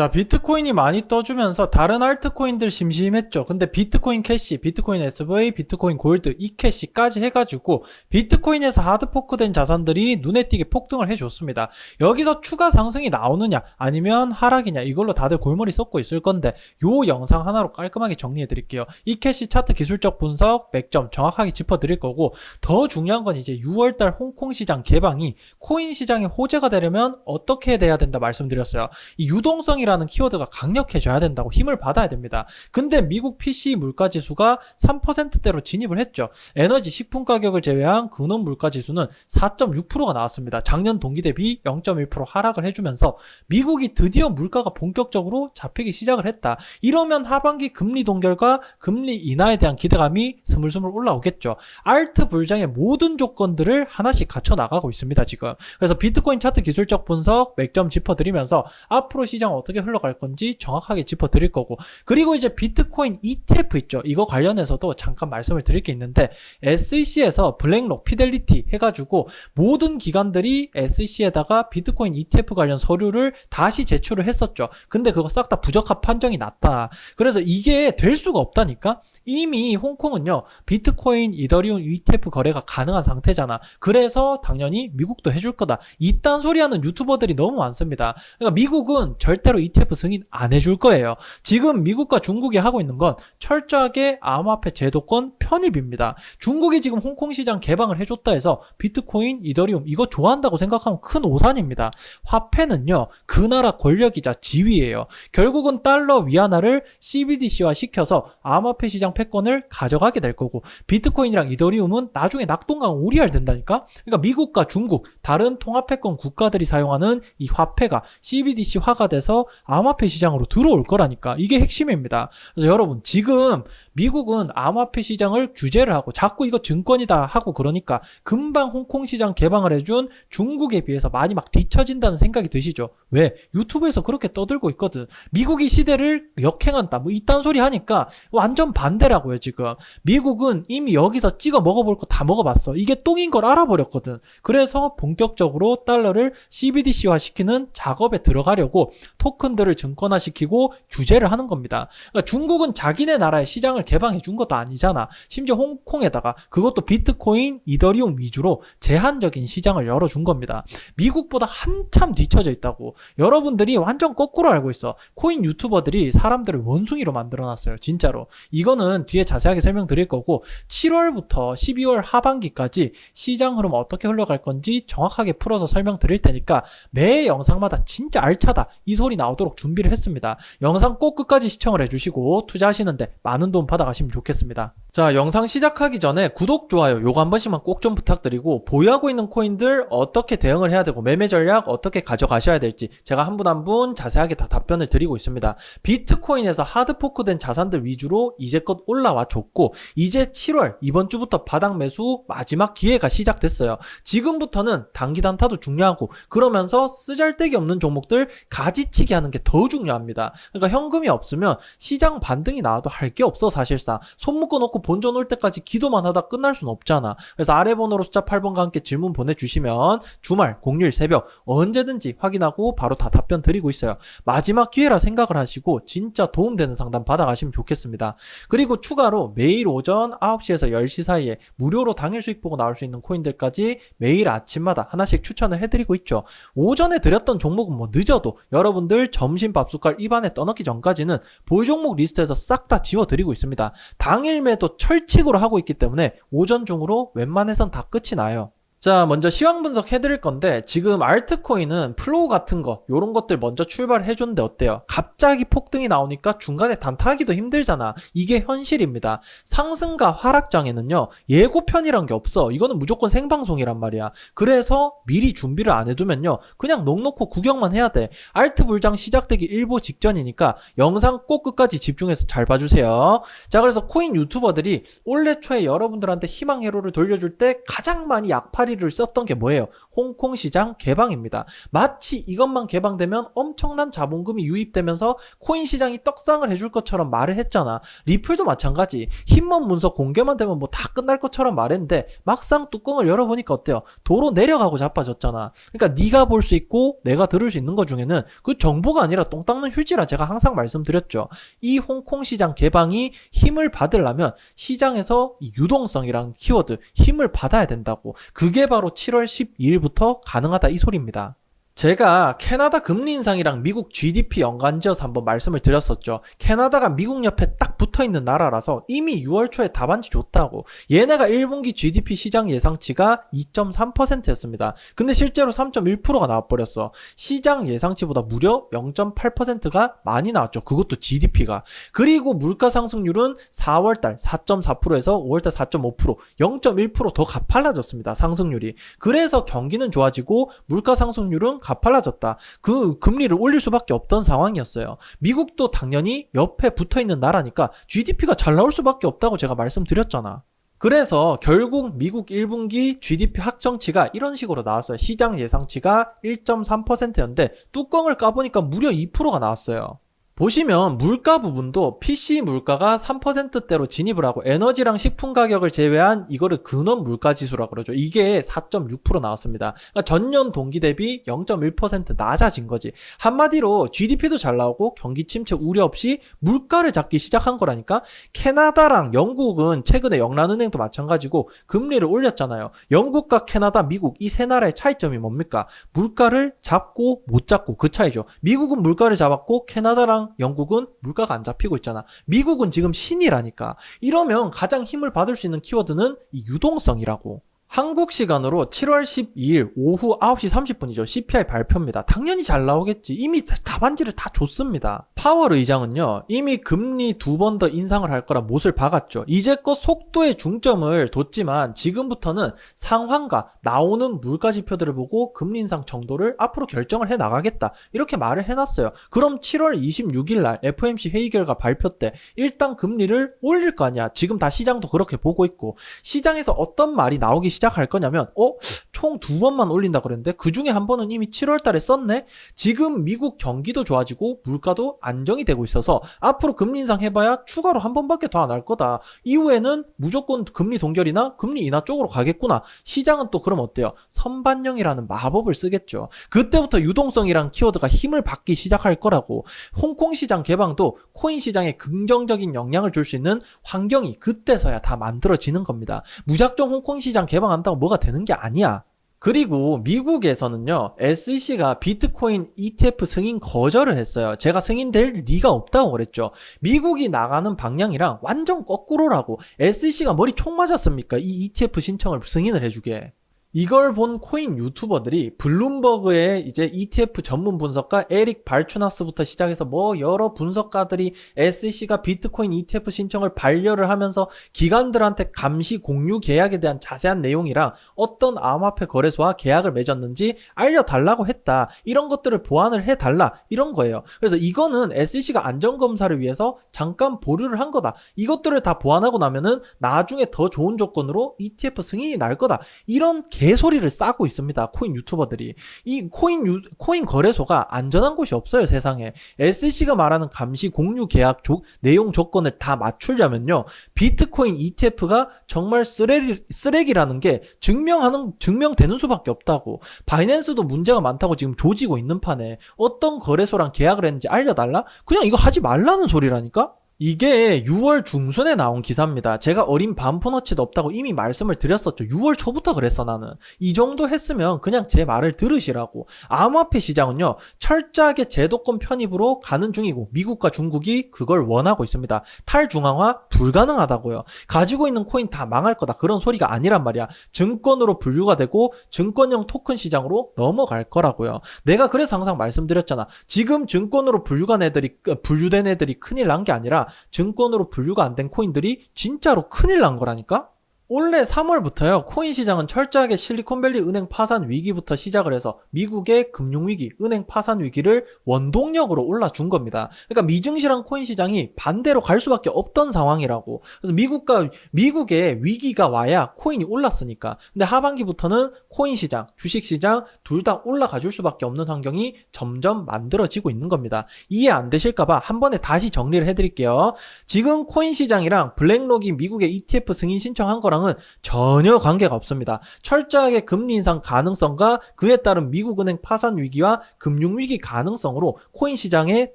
자, 비트코인이 많이 떠주면서 다른 알트코인들 심심했죠. 근데 비트코인 캐시, 비트코인 SV, 비트코인 골드, 이캐시까지 해가지고 비트코인에서 하드포크된 자산들이 눈에 띄게 폭등을 해줬습니다. 여기서 추가 상승이 나오느냐, 아니면 하락이냐, 이걸로 다들 골머리 썩고 있을 건데, 요 영상 하나로 깔끔하게 정리해 드릴게요. 이캐시 차트 기술적 분석, 맥점 정확하게 짚어드릴 거고, 더 중요한 건 이제 6월달 홍콩 시장 개방이 코인 시장의 호재가 되려면 어떻게 돼야 된다 말씀드렸어요. 이 유동성이 라는 키워드가 강력해져야 된다고 힘을 받아야 됩니다. 근데 미국 PC 물가 지수가 3%대로 진입을 했죠. 에너지 식품 가격을 제외한 근원 물가 지수는 4.6%가 나왔습니다. 작년 동기 대비 0.1% 하락을 해주면서 미국이 드디어 물가가 본격적으로 잡히기 시작을 했다. 이러면 하반기 금리 동결과 금리 인하에 대한 기대감이 스물스물 올라오겠죠. 알트 불장의 모든 조건들을 하나씩 갖춰 나가고 있습니다, 지금. 그래서 비트코인 차트 기술적 분석, 맥점 짚어드리면서 앞으로 시장 어떻게 흘러갈 건지 정확하게 짚어 드릴 거고, 그리고 이제 비트코인 ETF 있죠. 이거 관련해서도 잠깐 말씀을 드릴 게 있는데, SEC에서 블랙록, 피델리티 해가지고 모든 기관들이 SEC에다가 비트코인 ETF 관련 서류를 다시 제출을 했었죠. 근데 그거 싹 다 부적합 판정이 났다. 그래서 이게 될 수가 없다니까? 이미 홍콩은요, 비트코인, 이더리움 ETF 거래가 가능한 상태잖아. 그래서 당연히 미국도 해줄 거다. 이딴 소리 하는 유튜버들이 너무 많습니다. 그러니까 미국은 절대로 ETF 승인 안 해줄 거예요. 지금 미국과 중국이 하고 있는 건 철저하게 암호화폐 제도권 편입입니다. 중국이 지금 홍콩 시장 개방을 해줬다 해서 비트코인, 이더리움 이거 좋아한다고 생각하면 큰 오산입니다. 화폐는요, 그 나라 권력이자 지위예요. 결국은 달러 위안화를 CBDC화 시켜서 암호화폐 시장 패권을 가져가게 될 거고 비트코인이랑 이더리움은 나중에 낙동강 오리알 된다니까. 그러니까 미국과 중국 다른 통합 패권 국가들이 사용하는 이 화폐가 CBDC화가 돼서 암호화폐 시장으로 들어올 거라니까. 이게 핵심입니다. 그래서 여러분 지금 미국은 암호화폐 시장을 규제를 하고 자꾸 이거 증권이다 하고 그러니까 금방 홍콩 시장 개방을 해준 중국에 비해서 많이 막 뒤처진다는 생각이 드시죠? 왜? 유튜브에서 그렇게 떠들고 있거든. 미국이 시대를 역행한다. 뭐 이딴 소리 하니까 완전 반대라고요, 지금. 미국은 이미 여기서 찍어 먹어볼 거 다 먹어봤어. 이게 똥인 걸 알아버렸거든. 그래서 본격적으로 달러를 CBDC화 시키는 작업에 들어가려고 토큰들을 증권화시키고 규제를 하는 겁니다. 그러니까 중국은 자기네 나라의 시장을 개방해 준 것도 아니잖아. 심지어 홍콩에다가 그것도 비트코인, 이더리움 위주로 제한적인 시장을 열어준 겁니다. 미국보다 한참 뒤처져 있다고. 여러분들이 완전 거꾸로 알고 있어. 코인 유튜버들이 사람들을 원숭이로 만들어놨어요. 진짜로. 이거는 뒤에 자세하게 설명드릴 거고 7월부터 12월 하반기까지 시장 흐름 어떻게 흘러갈 건지 정확하게 풀어서 설명드릴 테니까 매 영상마다 진짜 알차다 이 소리 나오도록 준비를 했습니다. 영상 꼭 끝까지 시청을 해주시고 투자하시는데 많은 도움 받아가시면 좋겠습니다. 자, 영상 시작하기 전에 구독, 좋아요 요거 한 번씩만 꼭 좀 부탁드리고 보유하고 있는 코인들 어떻게 대응을 해야 되고 매매 전략 어떻게 가져가셔야 될지 제가 한분 한 분 자세하게 다 답변을 드리고 있습니다. 비트코인에서 하드포크된 자산들 위주로 이제껏 올라와 줬고 이제 7월 이번 주부터 바닥 매수 마지막 기회가 시작됐어요. 지금부터는 단기 단타도 중요하고 그러면서 쓰잘데기 없는 종목들 가지치기 하는 게 더 중요합니다. 그러니까 현금이 없으면 시장 반등이 나와도 할 게 없어 사실상 손 묶어 놓고 본전 올 때까지 기도만 하다 끝날 순 없잖아. 그래서 아래 번호로 숫자 8번과 함께 질문 보내주시면 주말, 공휴일, 새벽 언제든지 확인하고 바로 다 답변 드리고 있어요. 마지막 기회라 생각을 하시고 진짜 도움되는 상담 받아가시면 좋겠습니다. 그리고 추가로 매일 오전 9시에서 10시 사이에 무료로 당일 수익 보고 나올 수 있는 코인들까지 매일 아침마다 하나씩 추천을 해드리고 있죠. 오전에 드렸던 종목은 뭐 늦어도 여러분들 점심 밥숟갈 입안에 떠넣기 전까지는 보유 종목 리스트에서 싹 다 지워드리고 있습니다. 당일 매도 철칙으로 하고 있기 때문에 오전 중으로 웬만해선 다 끝이 나요. 자, 먼저 시황 분석 해드릴 건데, 지금 알트코인은 플로우 같은 거, 요런 것들 먼저 출발을 해줬는데 어때요? 갑자기 폭등이 나오니까 중간에 단타하기도 힘들잖아. 이게 현실입니다. 상승과 하락장에는요, 예고편이란 게 없어. 이거는 무조건 생방송이란 말이야. 그래서 미리 준비를 안 해두면요, 그냥 넉넉고 구경만 해야 돼. 알트 불장 시작되기 일보 직전이니까 영상 꼭 끝까지 집중해서 잘 봐주세요. 자, 그래서 코인 유튜버들이 올해 초에 여러분들한테 희망 회로를 돌려줄 때 가장 많이 약팔이 자리를 썼던 게 뭐예요? 홍콩 시장 개방입니다. 마치 이것만 개방되면 엄청난 자본금이 유입되면서 코인 시장이 떡상을 해줄 것처럼 말을 했잖아. 리플도 마찬가지. 힘먼 문서 공개만 되면 뭐 다 끝날 것처럼 말했는데 막상 뚜껑을 열어보니까 어때요? 도로 내려가고 자빠졌잖아. 그러니까 네가 볼 수 있고 내가 들을 수 있는 것 중에는 그 정보가 아니라 똥 닦는 휴지라 제가 항상 말씀드렸죠. 이 홍콩 시장 개방이 힘을 받으려면 시장에서 이 유동성이란 키워드 힘을 받아야 된다고. 그게 바로 7월 12일부터 가능하다 이 소리입니다. 제가 캐나다 금리 인상이랑 미국 GDP 연관지어서 한번 말씀을 드렸었죠. 캐나다가 미국 옆에 딱 붙어 있는 나라라서 이미 6월 초에 답안지 줬다고. 얘네가 1분기 GDP 시장 예상치가 2.3%였습니다. 근데 실제로 3.1%가 나와버렸어. 시장 예상치보다 무려 0.8%가 많이 나왔죠. 그것도 GDP가. 그리고 물가 상승률은 4월달 4.4%에서 5월달 4.5%, 0.1%더 가팔라졌습니다. 상승률이. 그래서 경기는 좋아지고 물가 상승률은 가팔라졌다. 그 금리를 올릴 수밖에 없던 상황이었어요. 미국도 당연히 옆에 붙어 있는 나라니까 GDP가 잘 나올 수밖에 없다고 제가 말씀드렸잖아. 그래서 결국 미국 1분기 GDP 확정치가 이런 식으로 나왔어요. 시장 예상치가 1.3%였는데 뚜껑을 까보니까 무려 2%가 나왔어요. 보시면 물가 부분도 PC 물가가 3%대로 진입을 하고 에너지랑 식품 가격을 제외한 이거를 근원 물가 지수라 그러죠. 이게 4.6% 나왔습니다. 그러니까 전년 동기 대비 0.1% 낮아진 거지. 한마디로 GDP도 잘 나오고 경기 침체 우려 없이 물가를 잡기 시작한 거라니까. 캐나다랑 영국은 최근에 영란은행도 마찬가지고 금리를 올렸잖아요. 영국과 캐나다, 미국 이 세 나라의 차이점이 뭡니까? 물가를 잡고 못 잡고 그 차이죠. 미국은 물가를 잡았고 캐나다랑 영국은 물가가 안 잡히고 있잖아. 미국은 지금 신이라니까. 이러면 가장 힘을 받을 수 있는 키워드는 이 유동성이라고. 한국 시간으로 7월 12일 오후 9시 30분이죠. CPI 발표입니다. 당연히 잘 나오겠지. 이미 답안지를 다 줬습니다. 파월 의장은요, 이미 금리 두 번 더 인상을 할 거라 못을 박았죠. 이제껏 속도의 중점을 뒀지만 지금부터는 상황과 나오는 물가 지표들을 보고 금리 인상 정도를 앞으로 결정을 해 나가겠다. 이렇게 말을 해놨어요. 그럼 7월 26일 날 FOMC 회의 결과 발표 때 일단 금리를 올릴 거 아니야. 지금 다 시장도 그렇게 보고 있고 시장에서 어떤 말이 나오기 시작 할 거냐면 어? 총 두 번만 올린다 그랬는데 그 중에 한 번은 이미 7월 달에 썼네? 지금 미국 경기도 좋아지고 물가도 안정이 되고 있어서 앞으로 금리 인상 해봐야 추가로 한 번밖에 더 안 할 거다. 이후에는 무조건 금리 동결이나 금리 인하 쪽으로 가겠구나. 시장은 또 그럼 어때요? 선반영이라는 마법을 쓰겠죠. 그때부터 유동성이란 키워드가 힘을 받기 시작할 거라고. 홍콩 시장 개방도 코인 시장에 긍정적인 영향을 줄 수 있는 환경이 그때서야 다 만들어지는 겁니다. 무작정 홍콩 시장 개방 한다고 뭐가 되는 게 아니야. 그리고 미국에서는요, SEC가 비트코인 ETF 승인 거절을 했어요. 제가 승인될 리가 없다고 그랬죠. 미국이 나가는 방향이랑 완전 거꾸로라고. SEC가 머리 총 맞았습니까? 이 ETF 신청을 승인을 해주게. 이걸 본 코인 유튜버들이 블룸버그의 이제 ETF 전문 분석가 에릭 발추나스부터 시작해서 뭐 여러 분석가들이 SEC가 비트코인 ETF 신청을 반려를 하면서 기관들한테 감시 공유 계약에 대한 자세한 내용이랑 어떤 암호화폐 거래소와 계약을 맺었는지 알려달라고 했다. 이런 것들을 보완을 해달라. 이런 거예요. 그래서 이거는 SEC가 안전검사를 위해서 잠깐 보류를 한 거다. 이것들을 다 보완하고 나면은 나중에 더 좋은 조건으로 ETF 승인이 날 거다. 이런 개소리를 싸고 있습니다. 코인 유튜버들이. 이 코인 유, 코인 거래소가 안전한 곳이 없어요, 세상에. SEC가 말하는 감시 공유 계약 조, 내용 조건을 다 맞추려면요. 비트코인 ETF가 정말 쓰레기, 쓰레기라는 게 증명하는, 증명되는 수밖에 없다고. 바이낸스도 문제가 많다고 지금 조지고 있는 판에 어떤 거래소랑 계약을 했는지 알려 달라? 그냥 이거 하지 말라는 소리라니까? 이게 6월 중순에 나온 기사입니다. 제가 어린 반포너치도 없다고 이미 말씀을 드렸었죠. 6월 초부터 그랬어 나는. 이 정도 했으면 그냥 제 말을 들으시라고. 암호화폐 시장은요. 철저하게 제도권 편입으로 가는 중이고 미국과 중국이 그걸 원하고 있습니다. 탈중앙화 불가능하다고요. 가지고 있는 코인 다 망할 거다. 그런 소리가 아니란 말이야. 증권으로 분류가 되고 증권형 토큰 시장으로 넘어갈 거라고요. 내가 그래서 항상 말씀드렸잖아. 지금 증권으로 분류가 애들이 분류된 애들이 큰일 난 게 아니라 증권으로 분류가 안 된 코인들이 진짜로 큰일 난 거라니까? 올해 3월부터요, 코인 시장은 철저하게 실리콘밸리 은행 파산 위기부터 시작을 해서 미국의 금융위기, 은행 파산 위기를 원동력으로 올라준 겁니다. 그러니까 미증시랑 코인 시장이 반대로 갈 수밖에 없던 상황이라고. 그래서 미국과, 미국의 위기가 와야 코인이 올랐으니까. 근데 하반기부터는 코인 시장, 주식 시장 둘 다 올라가 줄 수밖에 없는 환경이 점점 만들어지고 있는 겁니다. 이해 안 되실까봐 한 번에 다시 정리를 해드릴게요. 지금 코인 시장이랑 블랙록이 미국의 ETF 승인 신청한 거랑 은 전혀 관계가 없습니다. 철저하게 금리 인상 가능성과 그에 따른 미국은행 파산 위기와 금융 위기 가능성으로 코인 시장의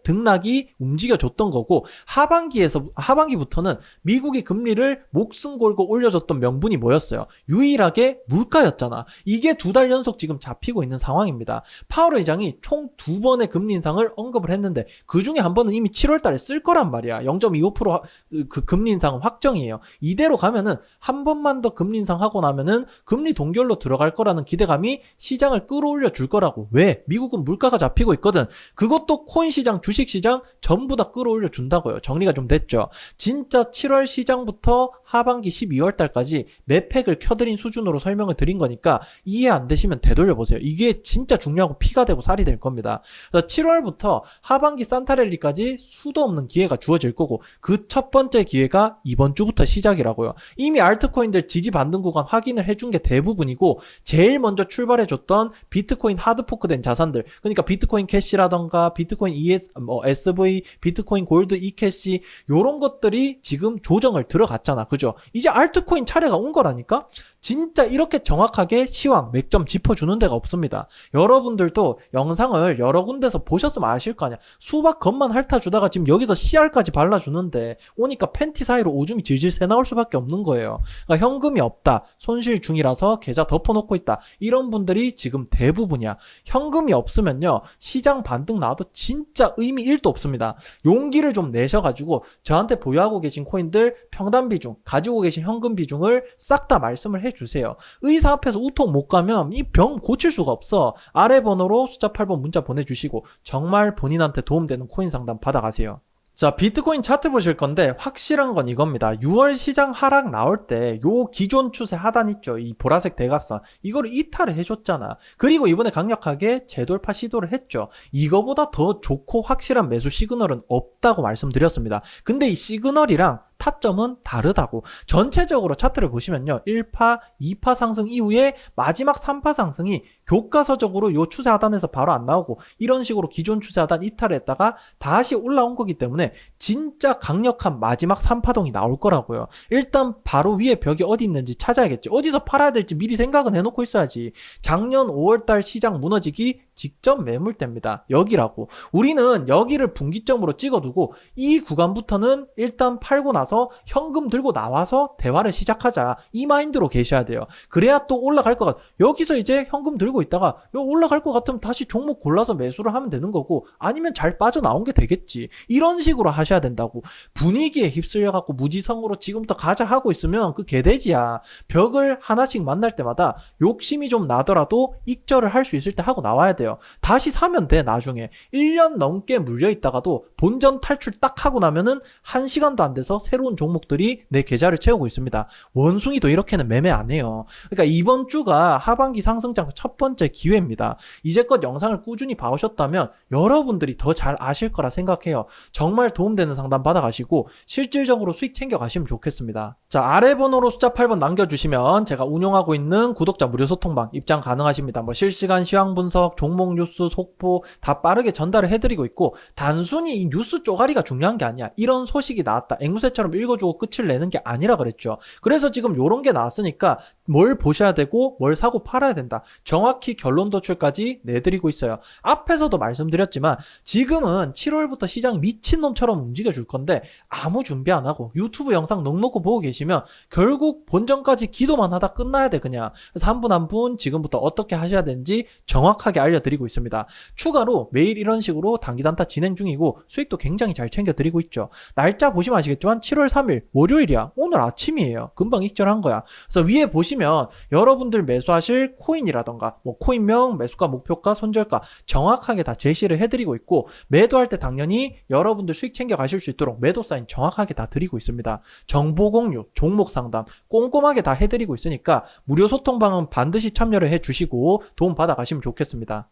등락이 움직여줬던 거고 하반기에서 하반기부터는 미국이 금리를 목숨 걸고 올려줬던 명분이 뭐였어요? 유일하게 물가였잖아. 이게 두 달 연속 지금 잡히고 있는 상황입니다. 파월 의장이 총 두 번의 금리 인상을 언급을 했는데 그 중에 한 번은 이미 7월 달에 쓸 거란 말이야. 0.25%그 금리 인상은 확정이에요. 이대로 가면은 한번 만 더 금리 인상하고 나면은 금리 동결로 들어갈 거라는 기대감이 시장을 끌어올려 줄 거라고. 왜? 미국은 물가가 잡히고 있거든. 그것도 코인 시장, 주식 시장 전부 다 끌어올려 준다고요. 정리가 좀 됐죠. 진짜 7월 시장부터 하반기 12월 달까지 매팩을 켜드린 수준으로 설명을 드린 거니까 이해 안 되시면 되돌려 보세요. 이게 진짜 중요하고 피가 되고 살이 될 겁니다. 그래서 7월부터 하반기 산타랠리까지 수도 없는 기회가 주어질 거고 그 첫 번째 기회가 이번 주부터 시작이라고요. 이미 알트코인들 지지 받는 구간 확인을 해준 게 대부분이고 제일 먼저 출발해줬던 비트코인 하드포크된 자산들 그러니까 비트코인 캐시라던가 비트코인 ES, 뭐 SV, 비트코인 골드 e캐시 요런 것들이 지금 조정을 들어갔잖아. 그죠? 이제 알트코인 차례가 온 거라니까? 진짜 이렇게 정확하게 시황, 맥점 짚어주는 데가 없습니다. 여러분들도 영상을 여러 군데서 보셨으면 아실 거 아니야. 수박 겉만 핥아주다가 지금 여기서 CR까지 발라주는데 오니까 팬티 사이로 오줌이 질질 새 나올 수밖에 없는 거예요. 그러니까 현금이 없다. 손실 중이라서 계좌 덮어놓고 있다. 이런 분들이 지금 대부분이야. 현금이 없으면요. 시장 반등 나와도 진짜 의미 1도 없습니다. 용기를 좀 내셔가지고 저한테 보유하고 계신 코인들 평단 비중, 가지고 계신 현금 비중을 싹 다 말씀을 해주세요. 의사 앞에서 우통 못 가면 이 병 고칠 수가 없어. 아래 번호로 숫자 8번 문자 보내주시고 정말 본인한테 도움되는 코인 상담 받아가세요. 자, 비트코인 차트 보실 건데 확실한 건 이겁니다. 6월 시장 하락 나올 때 요 기존 추세 하단 있죠. 이 보라색 대각선. 이거를 이탈을 해줬잖아. 그리고 이번에 강력하게 재돌파 시도를 했죠. 이거보다 더 좋고 확실한 매수 시그널은 없다고 말씀드렸습니다. 근데 이 시그널이랑 타점은 다르다고. 전체적으로 차트를 보시면요. 1파, 2파 상승 이후에 마지막 3파 상승이 교과서적으로 요 추세 하단에서 바로 안 나오고 이런 식으로 기존 추세 하단 이탈을 했다가 다시 올라온 거기 때문에 진짜 강력한 마지막 3파동이 나올 거라고요. 일단 바로 위에 벽이 어디 있는지 찾아야겠지. 어디서 팔아야 될지 미리 생각은 해놓고 있어야지. 작년 5월달 시장 무너지기 직접 매물대입니다. 여기라고. 우리는 여기를 분기점으로 찍어두고 이 구간부터는 일단 팔고 나서 현금 들고 나와서 대화를 시작하자. 이 마인드로 계셔야 돼요. 그래야 또 올라갈 것 같. 여기서 이제 현금 들고 있다가 요 올라갈 것 같으면 다시 종목 골라서 매수를 하면 되는 거고 아니면 잘 빠져나온 게 되겠지. 이런 식으로 하셔야 된다고. 분위기에 휩쓸려 갖고 무지성으로 지금부터 가자 하고 있으면 그 개돼지야. 벽을 하나씩 만날 때마다 욕심이 좀 나더라도 익절을 할 수 있을 때 하고 나와야 돼요. 다시 사면 돼 나중에 1년 넘게 물려 있다가도 본전 탈출 딱 하고 나면은 1시간도 안 돼서 새로운 종목들이 내 계좌를 채우고 있습니다. 원숭이도 이렇게는 매매 안 해요. 그러니까 이번 주가 하반기 상승장 첫 번째 기회입니다. 이제껏 영상을 꾸준히 봐오셨다면 여러분들이 더 잘 아실 거라 생각해요. 정말 도움되는 상담 받아가시고 실질적으로 수익 챙겨가시면 좋겠습니다. 자 아래 번호로 숫자 8번 남겨주시면 제가 운영하고 있는 구독자 무료 소통방 입장 가능하십니다. 뭐 실시간 시황 분석, 종목 뉴스, 속보 다 빠르게 전달을 해드리고 있고 단순히 이 뉴스 쪼가리가 중요한 게 아니야. 이런 소식이 나왔다. 앵무새처럼 읽어주고 끝을 내는 게 아니라 그랬죠. 그래서 지금 요런 게 나왔으니까 뭘 보셔야 되고 뭘 사고 팔아야 된다. 정확히 결론 도출까지 내드리고 있어요. 앞에서도 말씀드렸지만 지금은 7월부터 시장이 미친놈처럼 움직여 줄 건데 아무 준비 안 하고 유튜브 영상 넉넉히 보고 계시면 결국 본전까지 기도만 하다 끝나야 돼 그냥. 그래서 한 분 한 분 지금부터 어떻게 하셔야 되는지 정확하게 알려드리고 있습니다. 추가로 매일 이런 식으로 단기 단타 진행 중이고 수익도 굉장히 잘 챙겨드리고 있죠. 날짜 보시면 아시겠지만 7월 3일 월요일이야. 오늘 아침이에요. 금방 익절한 거야. 그래서 위에 보시면 보시면 여러분들 매수하실 코인이라던가 뭐 코인명, 매수가, 목표가, 손절가 정확하게 다 제시를 해드리고 있고 매도할 때 당연히 여러분들 수익 챙겨 가실 수 있도록 매도 사인 정확하게 다 드리고 있습니다. 정보 공유, 종목 상담 꼼꼼하게 다 해드리고 있으니까 무료 소통방은 반드시 참여를 해주시고 도움 받아 가시면 좋겠습니다.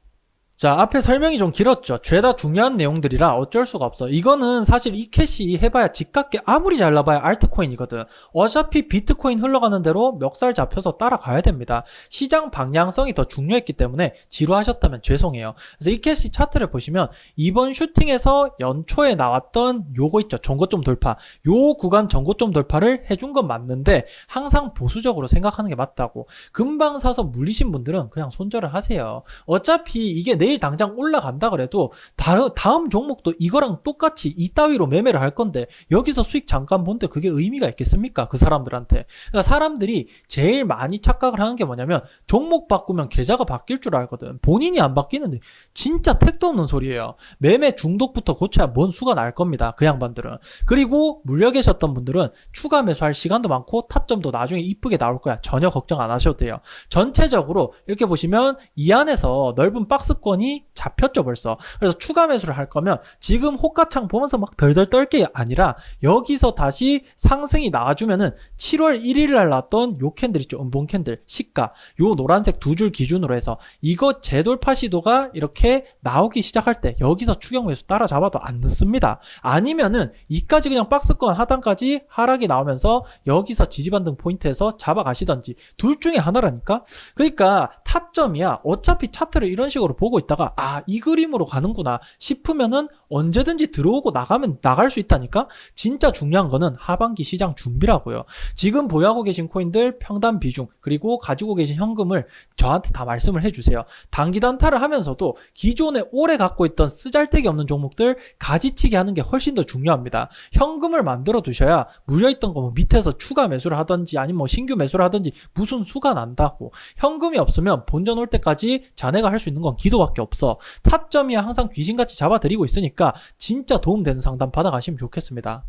자, 앞에 설명이 좀 길었죠. 죄다 중요한 내용들이라 어쩔 수가 없어. 이거는 사실 이 캐시 해봐야 집값게 아무리 잘 나봐야 알트코인이거든. 어차피 비트코인 흘러가는 대로 멱살 잡혀서 따라가야 됩니다. 시장 방향성이 더 중요했기 때문에 지루하셨다면 죄송해요. 그래서 이 캐시 차트를 보시면 이번 슈팅에서 연초에 나왔던 요거 있죠. 전고점 돌파. 요 구간 전고점 돌파를 해준 건 맞는데 항상 보수적으로 생각하는 게 맞다고. 금방 사서 물리신 분들은 그냥 손절을 하세요. 어차피 이게 내일 당장 올라간다 그래도 다음, 다음 종목도 이거랑 똑같이 이따위로 매매를 할 건데 여기서 수익 잠깐 본데 그게 의미가 있겠습니까? 그 사람들한테. 그러니까 사람들이 제일 많이 착각을 하는 게 뭐냐면 종목 바꾸면 계좌가 바뀔 줄 알거든. 본인이 안 바뀌는데 진짜 택도 없는 소리예요. 매매 중독부터 고쳐야 뭔 수가 날 겁니다. 그 양반들은. 그리고 물려 계셨던 분들은 추가 매수할 시간도 많고 타점도 나중에 이쁘게 나올 거야. 전혀 걱정 안 하셔도 돼요. 전체적으로 이렇게 보시면 이 안에서 넓은 박스권 이 잡혔죠 벌써. 그래서 추가 매수를 할 거면 지금 호가창 보면서 막 덜덜 떨 게 아니라 여기서 다시 상승이 나와주면은 7월 1일 날 나왔던 요 캔들 있죠. 음봉 캔들 시가 요 노란색 두 줄 기준으로 해서 이거 재돌파 시도가 이렇게 나오기 시작할 때 여기서 추격 매수 따라잡아도 안 늦습니다. 아니면은 이까지 그냥 박스권 하단까지 하락이 나오면서 여기서 지지반등 포인트에서 잡아가시던지 둘 중에 하나라니까. 그러니까 타점이야. 어차피 차트를 이런 식으로 보고 있다가 아 이 그림으로 가는구나 싶으면은 언제든지 들어오고 나가면 나갈 수 있다니까. 진짜 중요한 거는 하반기 시장 준비라고요. 지금 보유하고 계신 코인들 평단 비중 그리고 가지고 계신 현금을 저한테 다 말씀을 해주세요. 단기 단타를 하면서도 기존에 오래 갖고 있던 쓰잘데기 없는 종목들 가지치기 하는 게 훨씬 더 중요합니다. 현금을 만들어 두셔야 물려있던 거 뭐 밑에서 추가 매수를 하든지 아니면 뭐 신규 매수를 하든지 무슨 수가 난다고. 현금이 없으면 본전 올 때까지 자네가 할 수 있는 건 기도밖에 없어. 타점이야 항상 귀신같이 잡아드리고 있으니까 진짜 도움되는 상담 받아가시면 좋겠습니다.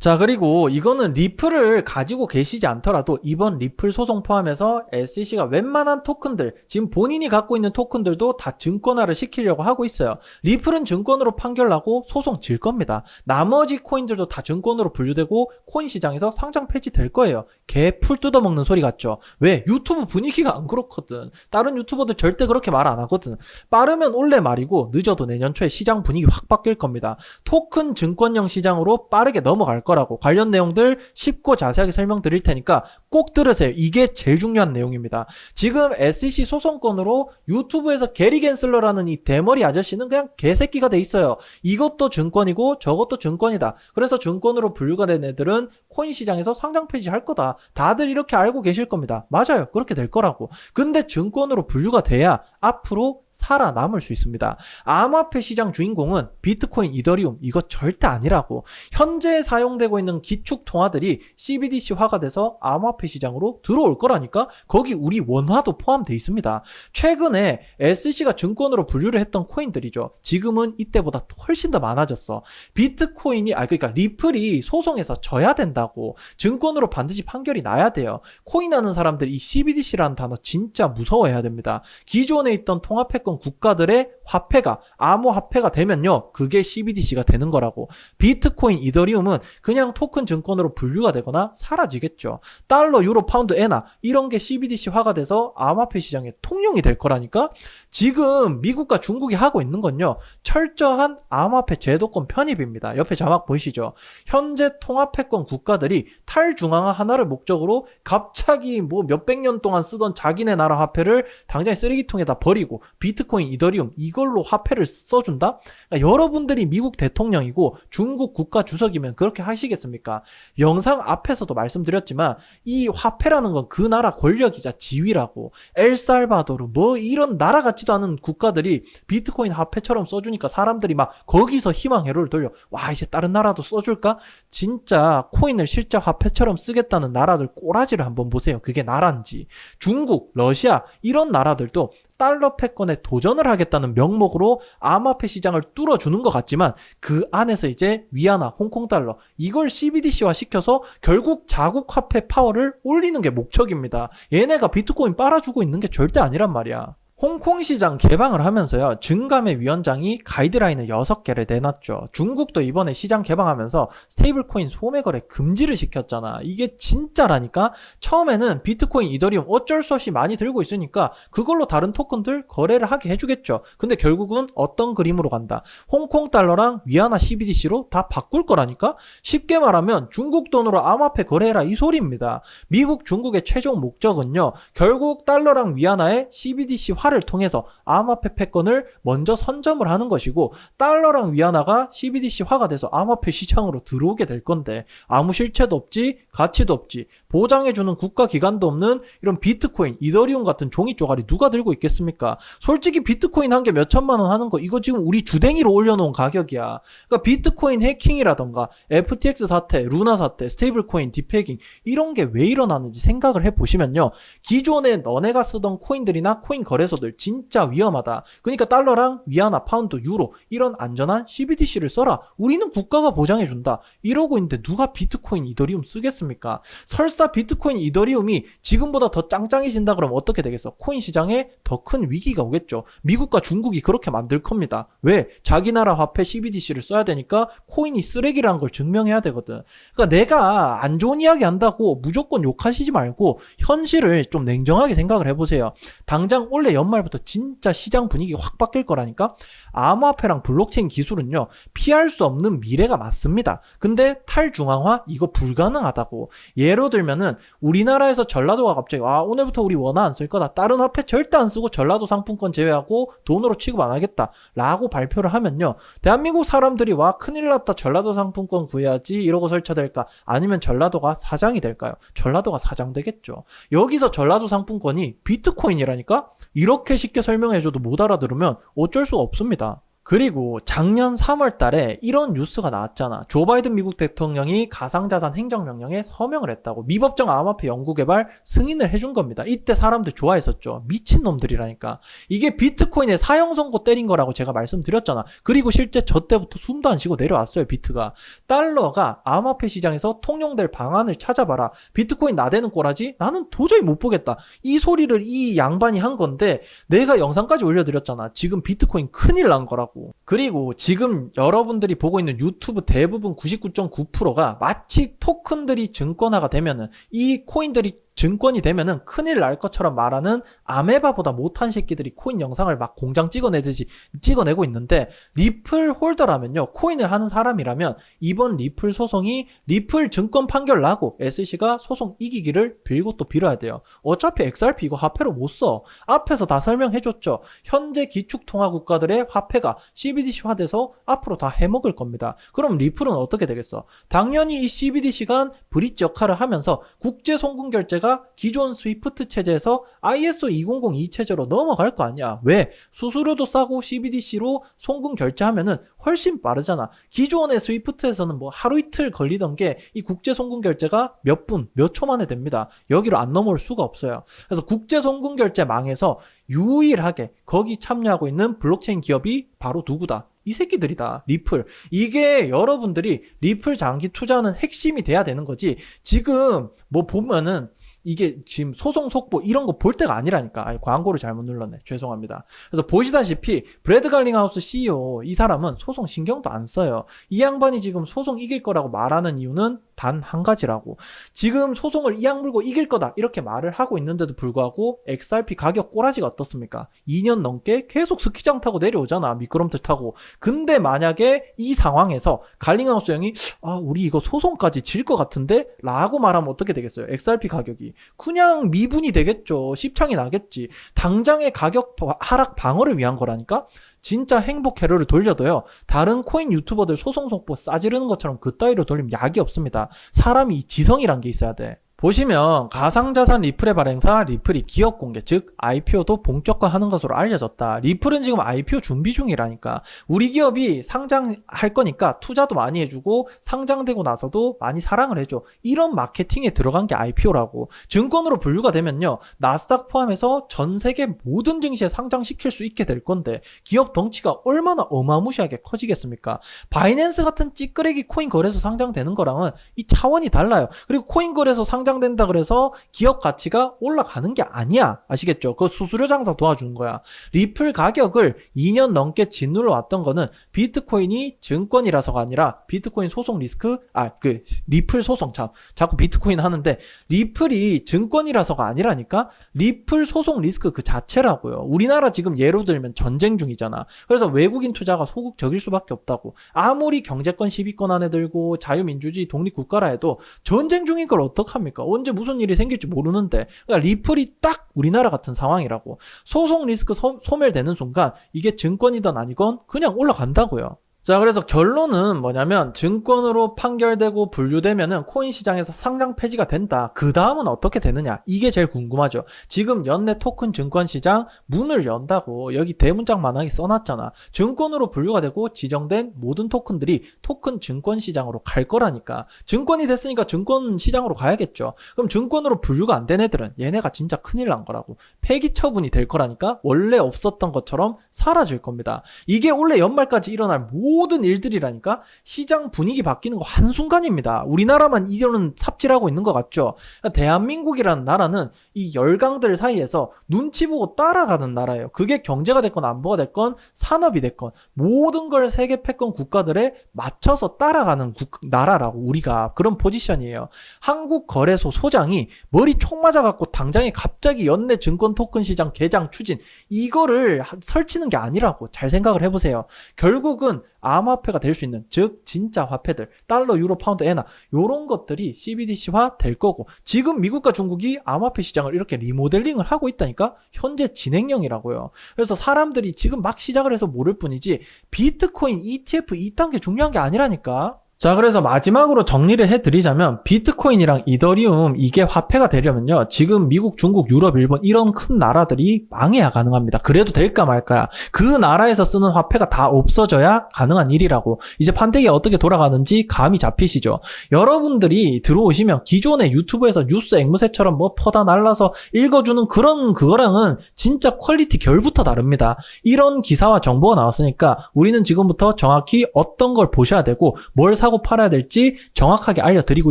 자, 그리고 이거는 리플을 가지고 계시지 않더라도 이번 리플 소송 포함해서 SEC가 웬만한 토큰들, 지금 본인이 갖고 있는 토큰들도 다 증권화를 시키려고 하고 있어요. 리플은 증권으로 판결나고 소송 질 겁니다. 나머지 코인들도 다 증권으로 분류되고 코인 시장에서 상장 폐지될 거예요. 개 풀 뜯어먹는 소리 같죠? 왜? 유튜브 분위기가 안 그렇거든. 다른 유튜버들 절대 그렇게 말 안 하거든. 빠르면 올해 말이고 늦어도 내년 초에 시장 분위기 확 바뀔 겁니다. 토큰 증권형 시장으로 빠르게 넘어갈 거 라고 관련 내용들 쉽고 자세하게 설명드릴 테니까 꼭 들으세요. 이게 제일 중요한 내용입니다. 지금 SEC 소송건으로 유튜브에서 게리 겐슬러라는 이 대머리 아저씨는 그냥 개새끼가 돼 있어요. 이것도 증권이고 저것도 증권이다. 그래서 증권으로 분류가 된 애들은 코인 시장에서 상장 폐지할 거다. 다들 이렇게 알고 계실 겁니다. 맞아요. 그렇게 될 거라고. 근데 증권으로 분류가 돼야 앞으로 살아남을 수 있습니다. 암호화폐 시장 주인공은 비트코인, 이더리움 이거 절대 아니라고. 현재 사용되고 있는 기축 통화들이 CBDC화가 돼서 암호화폐 시장으로 들어올 거라니까. 거기 우리 원화도 포함되어 있습니다. 최근에 SEC가 증권으로 분류를 했던 코인들이죠. 지금은 이때보다 훨씬 더 많아졌어. 비트코인이 아 그러니까 리플이 소송에서 져야 된다고. 증권으로 반드시 판결이 나야 돼요. 코인 하는 사람들 이 CBDC라는 단어 진짜 무서워해야 됩니다. 기존에 있던 통화 패권 국가들의 화폐가 암호화폐가 되면요. 그게 CBDC가 되는 거라고. 비트코인, 이더리움은 그냥 토큰 증권으로 분류가 되거나 사라지겠죠. 달러, 유로, 파운드, 에나 이런 게 CBDC화가 돼서 암호화폐 시장에 통용이 될 거라니까. 지금 미국과 중국이 하고 있는 건요. 철저한 암호화폐 제도권 편입입니다. 옆에 자막 보이시죠? 현재 통화패권 국가들이 탈중앙화 하나를 목적으로 갑자기 뭐 몇백 년 동안 쓰던 자기네 나라 화폐를 당장에 쓰레기통에다 버리고 비 트코인, 이더리움 이걸로 화폐를 써준다? 그러니까 여러분들이 미국 대통령이고 중국 국가 주석이면 그렇게 하시겠습니까? 영상 앞에서도 말씀드렸지만 이 화폐라는 건 그 나라 권력이자 지위라고 엘살바도르 뭐 이런 나라 같지도 않은 국가들이 비트코인 화폐처럼 써주니까 사람들이 막 거기서 희망 회로를 돌려 와 이제 다른 나라도 써줄까? 진짜 코인을 실제 화폐처럼 쓰겠다는 나라들 꼬라지를 한번 보세요. 그게 나라인지 중국, 러시아 이런 나라들도 달러 패권에 도전을 하겠다는 명목으로 암호화폐 시장을 뚫어주는 것 같지만 그 안에서 이제 위안화, 홍콩 달러 이걸 CBDC화 시켜서 결국 자국 화폐 파워를 올리는 게 목적입니다. 얘네가 비트코인 빨아주고 있는 게 절대 아니란 말이야. 홍콩 시장 개방을 하면서요, 증감의 위원장이 가이드라인을 6개를 내놨죠. 중국도 이번에 시장 개방하면서 스테이블 코인 소매 거래 금지를 시켰잖아. 이게 진짜라니까? 처음에는 비트코인, 이더리움 어쩔 수 없이 많이 들고 있으니까 그걸로 다른 토큰들 거래를 하게 해 주겠죠. 근데 결국은 어떤 그림으로 간다. 홍콩 달러랑 위안화 CBDC로 다 바꿀 거라니까? 쉽게 말하면 중국 돈으로 암호화폐 거래해라 이 소리입니다. 미국, 중국의 최종 목적은요, 결국 달러랑 위안화의 CBDC 화 화를 통해서 암호화폐 패권을 먼저 선점을 하는 것이고 달러랑 위안화가 CBDC화가 돼서 암호화폐 시장으로 들어오게 될 건데 아무 실체도 없지 가치도 없지 보장해주는 국가 기관도 없는 이런 비트코인 이더리움 같은 종이 쪼가리 누가 들고 있겠습니까? 솔직히 비트코인 한 개 몇천만 원 하는 거 이거 지금 우리 주댕이로 올려놓은 가격이야. 그러니까 비트코인 해킹이라던가 FTX 사태 루나 사태 스테이블 코인 디패깅 이런 게 왜 일어나는지 생각을 해보시면요. 기존에 너네가 쓰던 코인들이나 코인 거래소 거래소들 진짜 위험하다. 그러니까 달러랑 위안화, 파운드, 유로 이런 안전한 CBDC를 써라. 우리는 국가가 보장해준다. 이러고 있는데 누가 비트코인, 이더리움 쓰겠습니까? 설사 비트코인, 이더리움이 지금보다 더 짱짱해진다 그러면 어떻게 되겠어? 코인 시장에 더 큰 위기가 오겠죠. 미국과 중국이 그렇게 만들 겁니다. 왜? 자기 나라 화폐 CBDC를 써야 되니까 코인이 쓰레기라는 걸 증명해야 되거든. 그러니까 내가 안 좋은 이야기 한다고 무조건 욕하시지 말고 현실을 좀 냉정하게 생각을 해보세요. 당장 올해 연 연말부터 진짜 시장 분위기 확 바뀔 거라니까? 암호화폐랑 블록체인 기술은요, 피할 수 없는 미래가 맞습니다. 근데 탈중앙화? 이거 불가능하다고. 예로 들면은, 우리나라에서 전라도가 갑자기, 아, 오늘부터 우리 원화 안 쓸 거다. 다른 화폐 절대 안 쓰고 전라도 상품권 제외하고 돈으로 취급 안 하겠다. 라고 발표를 하면요, 대한민국 사람들이 와, 큰일 났다. 전라도 상품권 구해야지. 이러고 설쳐될까? 아니면 전라도가 사장이 될까요? 전라도가 사장 되겠죠. 여기서 전라도 상품권이 비트코인이라니까? 이렇게 쉽게 설명해줘도 못 알아들으면 어쩔 수가 없습니다. 그리고 작년 3월 달에 이런 뉴스가 나왔잖아. 조 바이든 미국 대통령이 가상자산 행정명령에 서명을 했다고. 미법정 암호화폐 연구개발 승인을 해준 겁니다. 이때 사람들 좋아했었죠. 미친놈들이라니까. 이게 비트코인의 사형 선고 때린 거라고 제가 말씀드렸잖아. 그리고 실제 저 때부터 숨도 안 쉬고 내려왔어요. 비트가. 달러가 암호화폐 시장에서 통용될 방안을 찾아봐라. 비트코인 나대는 꼬라지? 나는 도저히 못 보겠다. 이 소리를 이 양반이 한 건데 내가 영상까지 올려드렸잖아. 지금 비트코인 큰일 난 거라고. 있고. 그리고 지금 여러분들이 보고 있는 유튜브 대부분 99.9%가 마치 토큰들이 증권화가 되면은 이 코인들이 증권이 되면은 큰일 날 것처럼 말하는 아메바보다 못한 새끼들이 코인 영상을 막 공장 찍어내듯이 찍어내고 있는데 리플 홀더라면요. 코인을 하는 사람이라면 이번 리플 소송이 리플 증권 판결 나고 SC가 소송 이기기를 빌고 또 빌어야 돼요. 어차피 XRP 이거 화폐로 못 써. 앞에서 다 설명해줬죠. 현재 기축통화 국가들의 화폐가 CBDC화 돼서 앞으로 다 해먹을 겁니다. 그럼 리플은 어떻게 되겠어? 당연히 이 CBDC가 브릿지 역할을 하면서 국제 송금 결제가 기존 스위프트 체제에서 ISO 2002 체제로 넘어갈 거 아니야. 왜? 수수료도 싸고 CBDC로 송금 결제하면은 훨씬 빠르잖아. 기존의 스위프트에서는 뭐 하루 이틀 걸리던 게 이 국제 송금 결제가 몇 분, 몇 초 만에 됩니다. 여기로 안 넘어올 수가 없어요. 그래서 국제 송금 결제 망에서 유일하게 거기 참여하고 있는 블록체인 기업이 바로 누구다? 이 새끼들이다. 리플. 이게 여러분들이 리플 장기 투자는 핵심이 돼야 되는 거지. 지금 뭐 보면은 이게 지금 소송 속보 이런 거 볼 때가 아니라니까. 아니, 광고를 잘못 눌렀네. 죄송합니다. 그래서 보시다시피 브래드 갈링하우스 CEO 이 사람은 소송 신경도 안 써요. 이 양반이 지금 소송 이길 거라고 말하는 이유는 단 한 가지라고. 지금 소송을 이 악 물고 이길 거다 이렇게 말을 하고 있는데도 불구하고 XRP 가격 꼬라지가 어떻습니까? 2년 넘게 계속 스키장 타고 내려오잖아. 미끄럼틀 타고. 근데 만약에 이 상황에서 갈링하우스 형이 아 우리 이거 소송까지 질 것 같은데 라고 말하면 어떻게 되겠어요? XRP 가격이 그냥 미분이 되겠죠. 십창이 나겠지. 당장의 가격 하락 방어를 위한 거라니까? 진짜 행복 회로를 돌려도요. 다른 코인 유튜버들 소송 속보 싸지르는 것처럼 그따위로 돌리면 약이 없습니다. 사람이 지성이란 게 있어야 돼. 보시면 가상자산 리플의 발행사 리플이 기업 공개 즉 IPO도 본격화하는 것으로 알려졌다. 리플은 지금 IPO 준비 중이라니까. 우리 기업이 상장할 거니까 투자도 많이 해주고 상장되고 나서도 많이 사랑을 해줘. 이런 마케팅에 들어간 게 IPO라고. 증권으로 분류가 되면요. 나스닥 포함해서 전 세계 모든 증시에 상장시킬 수 있게 될 건데 기업 덩치가 얼마나 어마무시하게 커지겠습니까? 바이낸스 같은 찌끄레기 코인 거래소 상장되는 거랑은 이 차원이 달라요. 그리고 코인 거래소 상장 된다 그래서 기업 가치가 올라가는 게 아니야. 아시겠죠? 그 수수료 장사 도와주는 거야. 리플 가격을 2년 넘게 짓눌러 왔던 거는 비트코인이 증권이라서가 아니라 비트코인 소송 리스크, 아, 그, 리플 소송, 참, 자꾸 비트코인 하는데, 리플이 증권이라서가 아니라니까? 리플 소송 리스크 그 자체라고요. 우리나라 지금 예로 들면 전쟁 중이잖아. 그래서 외국인 투자가 소극적일 수밖에 없다고. 아무리 경제권 10위권 안에 들고 자유민주주의 독립국가라 해도 전쟁 중인 걸 어떡합니까? 언제 무슨 일이 생길지 모르는데. 그러니까 리플이 딱 우리나라 같은 상황이라고. 소송 리스크 소, 소멸되는 순간 이게 증권이든 아니건 그냥 올라간다고요. 자, 그래서 결론은 뭐냐면 증권으로 판결되고 분류되면은 코인 시장에서 상장 폐지가 된다. 그 다음은 어떻게 되느냐? 이게 제일 궁금하죠. 지금 연내 토큰 증권 시장 문을 연다고 여기 대문짝만하게 써놨잖아. 증권으로 분류가 되고 지정된 모든 토큰들이 토큰 증권 시장으로 갈 거라니까. 증권이 됐으니까 증권 시장으로 가야겠죠. 그럼 증권으로 분류가 안 된 애들은 얘네가 진짜 큰일 난 거라고. 폐기 처분이 될 거라니까 원래 없었던 것처럼 사라질 겁니다. 이게 올해 연말까지 일어날 모든 일들이라니까 시장 분위기 바뀌는 거 한순간입니다. 우리나라만 이런 삽질하고 있는 것 같죠? 대한민국이라는 나라는 이 열강들 사이에서 눈치 보고 따라가는 나라예요. 그게 경제가 됐건 안보가 됐건 산업이 됐건 모든 걸 세계 패권 국가들에 맞춰서 따라가는 국- 나라라고 우리가 그런 포지션이에요. 한국 거래소 소장이 머리 총 맞아갖고 당장에 갑자기 연내 증권 토큰 시장 개장 추진 이거를 하- 설치는 게 아니라고 잘 생각을 해보세요. 결국은 암호화폐가 될 수 있는 즉 진짜 화폐들 달러, 유로, 파운드, 엔화 요런 것들이 CBDC화 될 거고 지금 미국과 중국이 암호화폐 시장을 이렇게 리모델링을 하고 있다니까 현재 진행형이라고요. 그래서 사람들이 지금 막 시작을 해서 모를 뿐이지 비트코인 ETF 이딴 게 중요한 게 아니라니까. 자, 그래서 마지막으로 정리를 해드리자면, 비트코인이랑 이더리움, 이게 화폐가 되려면요, 지금 미국, 중국, 유럽, 일본, 이런 큰 나라들이 망해야 가능합니다. 그래도 될까 말까야. 그 나라에서 쓰는 화폐가 다 없어져야 가능한 일이라고. 이제 판때기가 어떻게 돌아가는지 감이 잡히시죠? 여러분들이 들어오시면 기존의 유튜브에서 뉴스 앵무새처럼 뭐 퍼다 날라서 읽어주는 그런 그거랑은 진짜 퀄리티 결부터 다릅니다. 이런 기사와 정보가 나왔으니까 우리는 지금부터 정확히 어떤 걸 보셔야 되고 뭘 사고 팔아야 될지 정확하게 알려드리고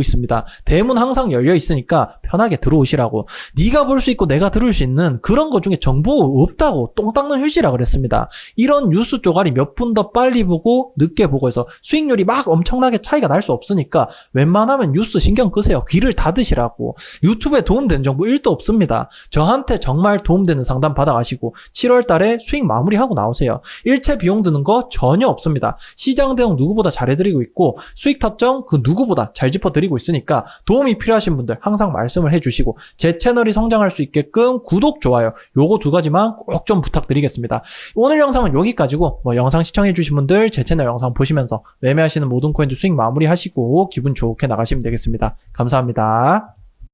있습니다. 대문 항상 열려 있으니까 편하게 들어오시라고. 네가 볼 수 있고 내가 들을 수 있는 그런 것 중에 정보 없다고 똥 닦는 휴지라 그랬습니다. 이런 뉴스 쪼가리 몇 분 더 빨리 보고 늦게 보고 해서 수익률이 막 엄청나게 차이가 날 수 없으니까 웬만하면 뉴스 신경 끄세요. 귀를 닫으시라고. 유튜브에 도움되는 정보 1도 없습니다. 저한테 정말 도움되는 상담 받아가시고 7월 달에 수익 마무리하고 나오세요. 일체 비용 드는 거 전혀 없습니다. 시장 대응 누구보다 잘해드리고 있고 수익 타점 그 누구보다 잘 짚어드리고 있으니까 도움이 필요하신 분들 항상 말씀을 해주시고 제 채널이 성장할 수 있게끔 구독, 좋아요 요거 두 가지만 꼭 좀 부탁드리겠습니다. 오늘 영상은 여기까지고 뭐 영상 시청해주신 분들 제 채널 영상 보시면서 매매하시는 모든 코인도 수익 마무리하시고 기분 좋게 나가시면 되겠습니다. 감사합니다.